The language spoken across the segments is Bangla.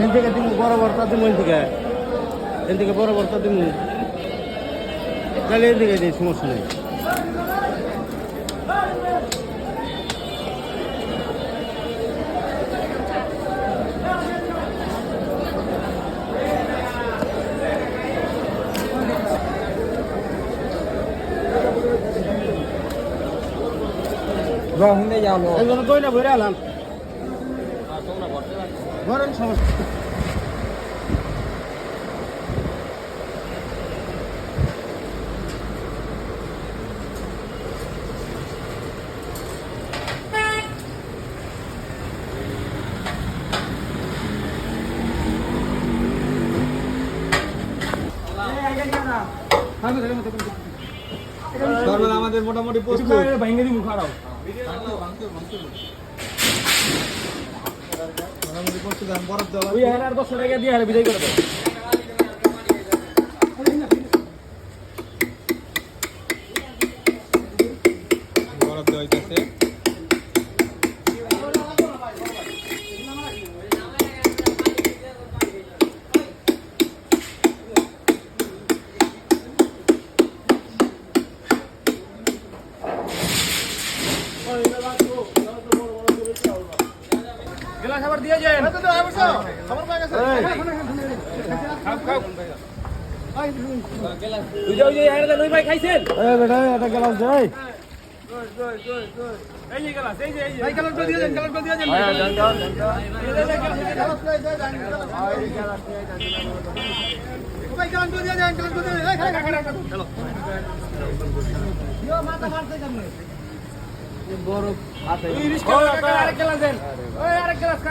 এন থেকে তুমি বড় বড়টা তুমি এন থেকে এন থেকে বড় বড়টা তুমি তাহলে এন থেকে দিই সমস্যা নেই। রহনে যাব এই কই না ভরে আলাম। ঘরের সমস্যা তারপরে আমাদের মোটামুটি প্রস্তুত ভেঙে দিব খারাপ মোটামুটি প্রস্তুত এখন বরফ দেওয়া হাজার দশশো টাকা দিয়ে বিদায় করে দেয় গেলাস দিয়ে দেন বরফ হাতে ওই রিস্কা আরেক গেলাস দেন আচ্ছা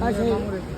আচ্ছা